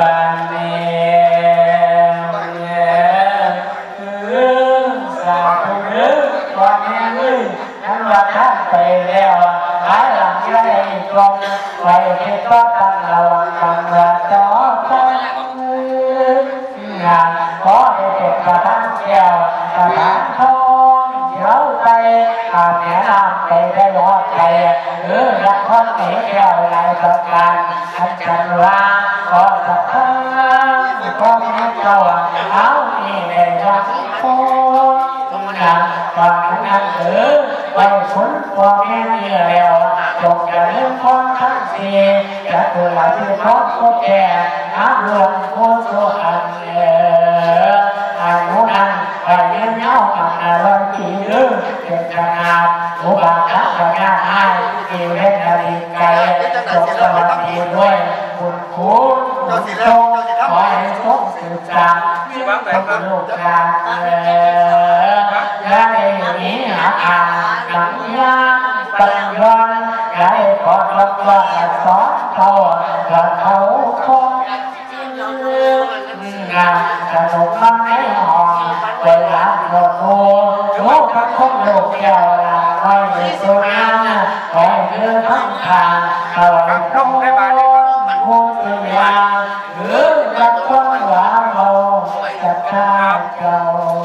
ปาเนคือสาธุเด้อว่าม่เอ้านว่าท่านไปแล้วหาหลังไรกลมไว้ที่ก็ตั้งระวังกันว่าต่อไปงานขอให้เป็นประธานแก้วประธานทองเดี๋ยวไปอาแม่น้ำไปได้รอดไปเออรักคนเหนีแก้วลายประการอันจันว่า ขอสักครั้งพ่อแม่เจ้าเอานี่ในรักโคงานฝากนั้นเออไปคุนพ่อแม่นี่แล้วจงอย่าลืมคนทั้งสี่จะตัวละที่พ่อโคแก่น้ำหลวงโคสุอันเอออายุนั้นไปเลี้ยงเงาอันอร่อยจีลือเป็นขนาดอุบาทักขนาดให้ที่เล่นนาฬิกาจงสวัสดีด้วยคุณคุ ณคุณทรงขอให้ทุกสิบสานทุกลูกหลานเออได้หนีอาอ่ารหนังยางปัญญาได้ขอรับว่าสอนเขาา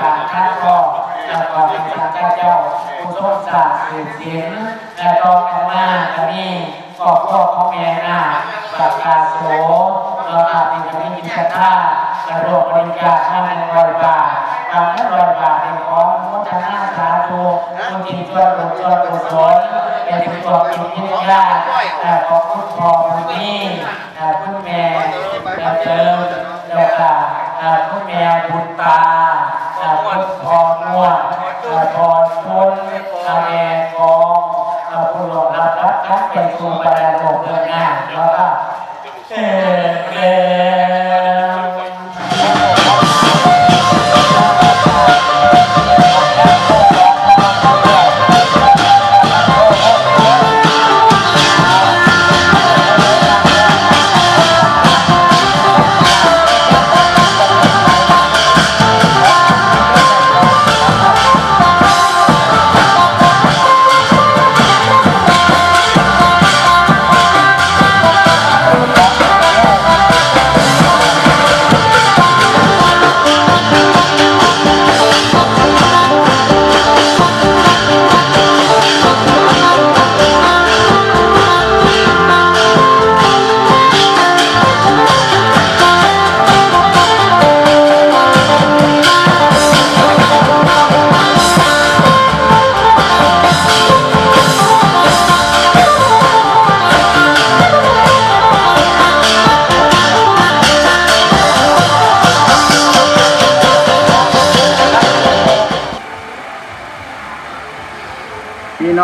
กียรติประการข้าก็แล้วก็เป็นทางเจ้าผู้ทรงศาสตร์สืบศิลป์และก็คณะอันนี้ขอบพ่อพ่อแม่นาสักการโสเราอาเป็นคณิตท่าระดมบริจาคห้าหนึ่งร้อยบาททำให้ร้อยบาทเป็นของมุทนาสาธุคุณจิตช่วยบุญช่วยกุศลเป็นตัวกิจที่ยากแต่ของคุณพ่อคุณนี่คุณแม่เติมแล้วก็คุณแม่บุญตา คุณพ่อนวดพรคุณแม่กองเราผู้ลงรับรับทักเป็นครูบาลโลกเดินหน้าแล้วก็เออเออ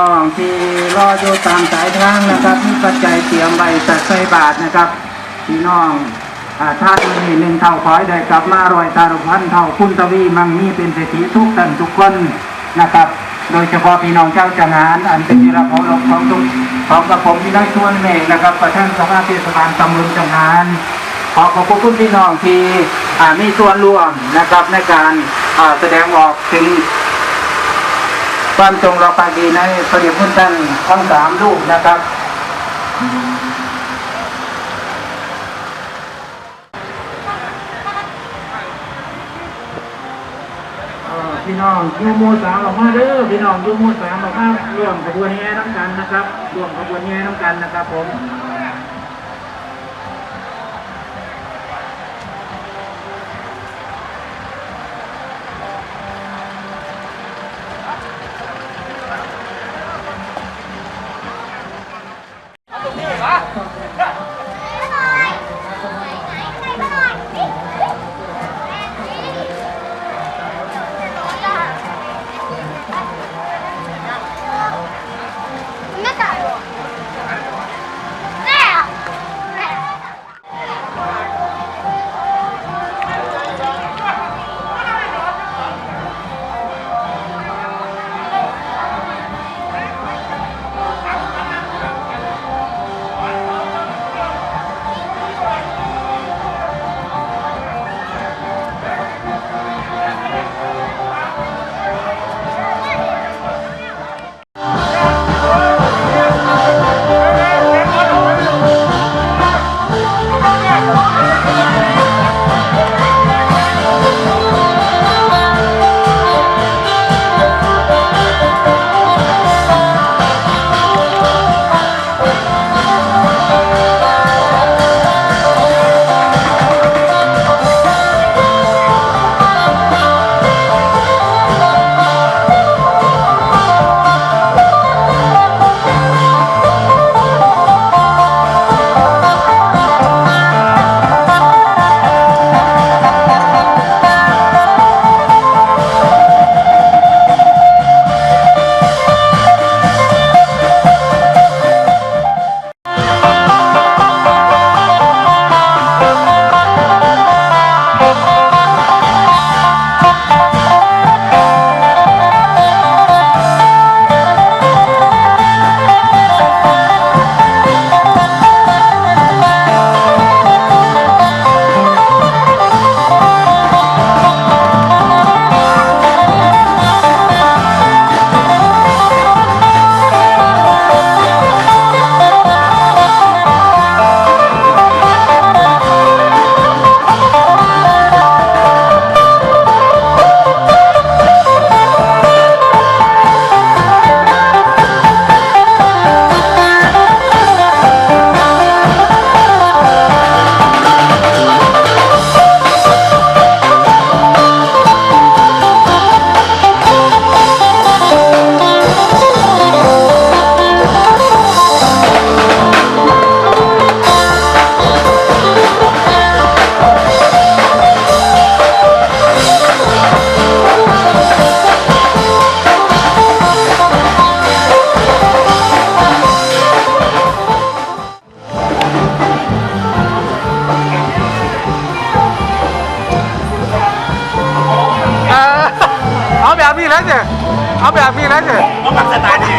น้องที่รออยู่ตามสายทางนะครับมีปัจจัยเตรียมไว้จัดใส่บาทนะครับพี่น้องอ่าท่านนี้หนึ่งเท่าขอยได้กลับมารอยตาลุพันเท่าคุณตวีมังมีเป็นเศรษฐีทุกท่านทุกคนนะครับ โดยเฉพาะพี่น้องเจ้าจังหารอันเป็นที่รับของของทุกของกระผมที่ได้ชวนเมฆนะครับประธานสภาเทศบาลตำบลจังหารขอขอบคุณพี่น้องที่มีส่วนร่วมนะครับในการแสดงออกถึง ความจงรักภักดีในพระเดชคุณท่านทั้งสามรูปนะครับ พี่น้องยูโมสามออกมาเด้อพี่น้องยูโมสามออกมาร่วมขบวนแห่น้ำกันนะครับร่วมขบวนแห่น้ำกันนะครับผม นะเจ๊เอาแบบนี้นะเจ๊ เอาแบบสไตล์นี้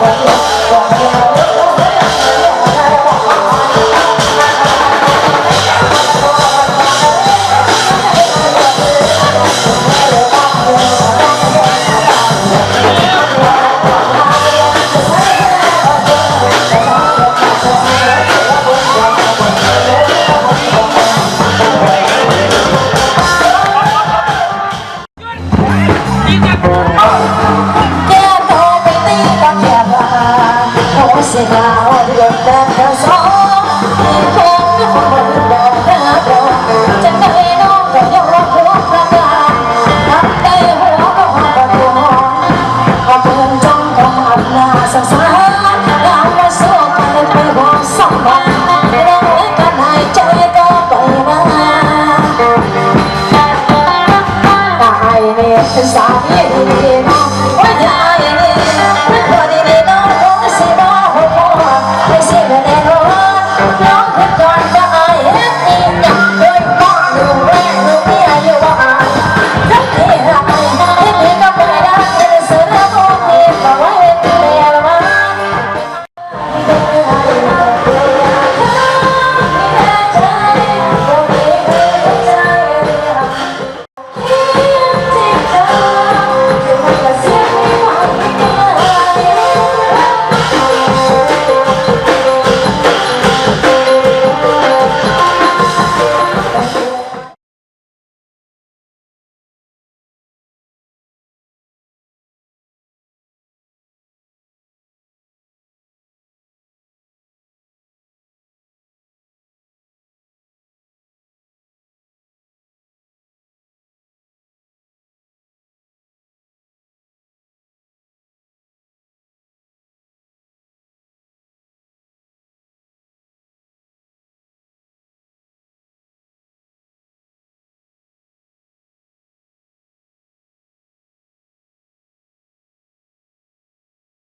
แ